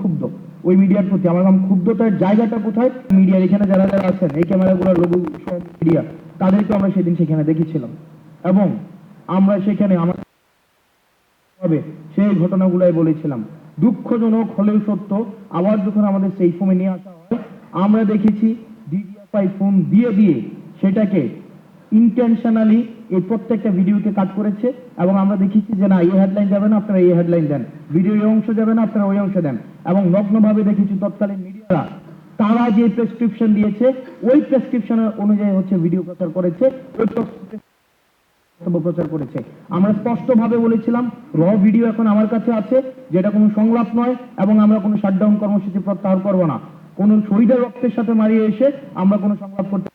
ক্ষুব্ধ। ওই মিডিয়ার প্রতি আমার কাম ক্ষুব্ধতার জায়গাটা কোথায়? মিডিয়ার এখানে যারা যারা আছেন, এই ক্যামেরাগুলো লোগো সব মিডিয়া তাদেরকে আমরা সেদিন সেখানে দেখেছিলাম। এবং আমরা সেখানে হবে, সেই ঘটনাগুলাই বলেছিলাম। দুঃখজনক হলেও সত্য, আবার যখন আমাদের সেই ফোনে নিয়ে আসা হয়, আমরা দেখেছি ডিজিএফআই ফোন দিয়ে দিয়ে সেটাকে ইন্টেনশনালি এই প্রত্যেকটা ভিডিওকে কাট করেছে এবং আমরা দেখেছি যে না, এই হেডলাইন যাবে না, আপনারা এই হেডলাইন দেন। ভিডিও এই অংশ যাবে না, আপনারা ওই অংশ দেন। এবং নগ্নভাবে দেখেছি তৎকালীন মিডিয়ারা, তারা যে প্রেসক্রিপশন দিয়েছে, ওই প্রেসক্রিপশনের অনুযায়ী হচ্ছে ভিডিও প্রচার করেছে, ওই বক্তব্য প্রচার করেছে। আমরা স্পষ্টভাবে বলেছিলাম র ভিডিও এখন আমার কাছে আছে, যেটা কোনো সংলাপ নয় এবং আমরা কোনো শাটডাউন কর্মসূচি প্রত্যাহার করব না। কোনো শহীদের রক্তের সাথে মারিয়ে এসে আমরা কোনো সংলাপ করতে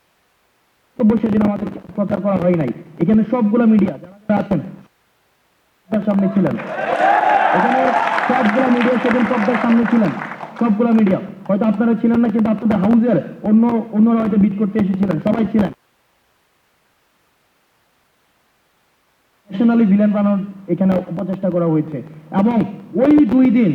সেদিন আমাদের প্রচার করা হয় নাই। এখানে সবগুলো মিডিয়া যারা আছেন সামনে ছিলেন। এখানে সবগুলো মিডিয়া সেদিন পর্দার সামনে ছিলেন। সবগুলো মিডিয়া হয়তো আপনারা ছিলেন না, কিন্তু আপনাদের হাউসের অন্য, অন্যরা হয়তো বিট করতে এসেছিলেন। সবাই ছিলেন। ন্যাশনালি ভিলেন বানানোর এখানে অপচেষ্টা করা হয়েছে। এবং ওই দুই দিন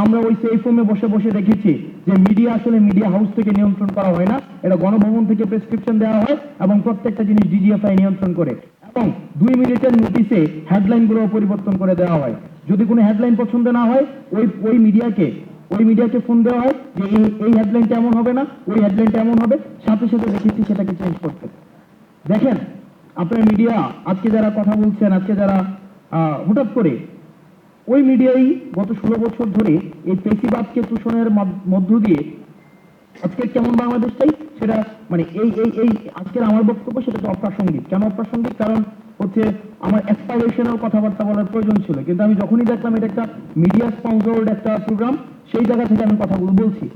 আমরা ওই সেই ফোমে বসে বসে দেখেছি যে মিডিয়া আসলে মিডিয়া হাউস থেকে নিয়ন্ত্রণ করা হয় না। এটা গণভবন থেকে প্রেসক্রিপশন দেওয়া হয় এবং প্রত্যেকটা জিনিস ডিজিএফআই নিয়ন্ত্রণ করে এবং দুই মিনিটের নোটিশে হেডলাইনগুলো পরিবর্তন করে দেওয়া হয়। যদি কোনো হেডলাইন পছন্দ না হয়, ওই ওই মিডিয়াকে ওই মিডিয়াকে ফোন দেওয়া হয় যে এই এই হেডলাইনটা এমন হবে না, ওই হেডলাইনটা এমন হবে, সাথে সাথে দেখেছি সেটাকে চেঞ্জ করতে। দেখেন, আপনার মিডিয়া আজকে যারা কথা বলছেন, আজকে যারা হঠাৎ করে ওই মিডিয়াই গত ষোলো বছর ধরে এই পেশিবাদকে তুষণের মধ্য দিয়ে আজকে কেমন বাংলাদেশ চাই? সেটা মানে এই এই এই আজকের আমার বক্তব্য সেটা তো অপ্রাসঙ্গিক। কেন অপ্রাসঙ্গিক? কারণ হচ্ছে আমার অ্যাসপাইরেশনাল কথাবার্তা বলার প্রয়োজন ছিল। কিন্তু আমি যখনই দেখলাম এটা একটা মিডিয়া স্পন্সর্ড একটা প্রোগ্রাম সেই জায়গা থেকে আমি কথাগুলো বলছি।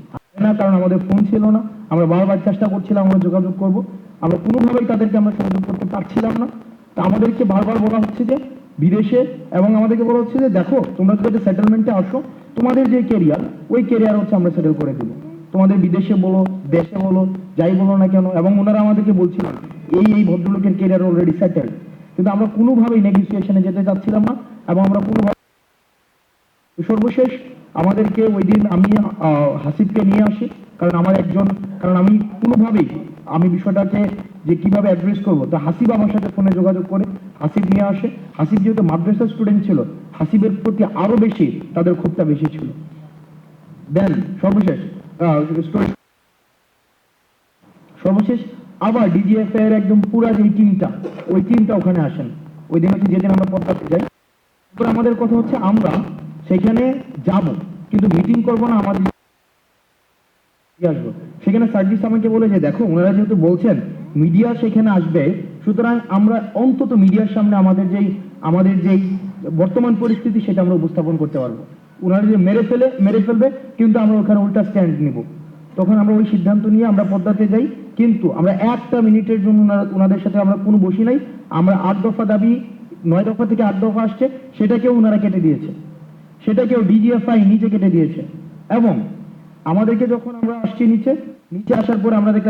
না, কারণ আমাদের ফোন ছিল না। আমরা বারবার চেষ্টা করছিলাম, আমরা যোগাযোগ করব। আমরা কোনোভাবেই তাদেরকে আমরা সংযোগ করতে পারছিলাম না। তা আমাদেরকে বারবার বলা হচ্ছে যে বিদেশে, এবং আমাদেরকে বলা হচ্ছে যে, দেখো, তোমরা যদি সেটেলমেন্টে আসো। তোমাদের যে কেরিয়ার ওই কেরিয়ার হচ্ছে আমরা সেটেল করে দেবো। তোমাদের বিদেশে বলো, দেশে বলো, যাই বলো না কেন। এবং ওনারা আমাদেরকে বলছিলেন, এই এই ভদ্রলোকের কেরিয়ার অলরেডি সেটেল কিন্তু আমরা কোনোভাবেই নেগোসিয়েশনে যেতে চাচ্ছিলাম না, এবং আমরা কোনোভাবে সর্বশেষ আমাদেরকে ওই দিন আমি হাসিবকে নিয়ে আসি। কারণ আমার একজন, কারণ আমি কোনোভাবেই আমি বিষয়টাকে যে কীভাবে অ্যাড্রেস করব, তো হাসিব আমার সাথে ফোনে যোগাযোগ করে, হাসিব নিয়ে আসে। হাসিব যেহেতু মাদ্রাসা স্টুডেন্ট ছিল, হাসিবের প্রতি আরও বেশি তাদের ক্ষোভটা বেশি ছিল। দেন সর্বশেষ সর্বশেষ, আবার ডিজিএফ এর একদম পুরা যে টিমটা ওই টিমটা ওখানে আসেন। ওই দিন হচ্ছে যেদিন আমরা পদ্মাতে যাই। আমাদের কথা হচ্ছে আমরা সেখানে যাব, কিন্তু মিটিং করব না আমাদের আসব? সেখানে সার্জিস আমাকে বলে যে, দেখো, ওনারা যেহেতু বলছেন, মিডিয়া সেখানে আসবে, সুতরাং আমরা অন্তত মিডিয়ার সামনে আমাদের যেই আমাদের যেই বর্তমান পরিস্থিতি, সেটা আমরা উপস্থাপন করতে পারব। ওনারা যে মেরে ফেলে, মেরে ফেলবে, কিন্তু আমরা ওখানে উল্টা স্ট্যান্ড নিব। তখন আমরা ওই সিদ্ধান্ত নিয়ে আমরা পদ্মাতে যাই, কিন্তু আমরা একটা মিনিটের জন্য ওনাদের সাথে আমরা কোনো বসি নাই। আমরা আট দফা দাবি, নয় দফা থেকে আট দফা আসছে, সেটাকেও ওনারা কেটে দিয়েছে। সেটাকেও ডিজিএফআই নিচে কেটে দিয়েছে। এবং আমাদেরকে যখন আমরা আসছি নিচে নিচে আসার পর আমরা দেখলাম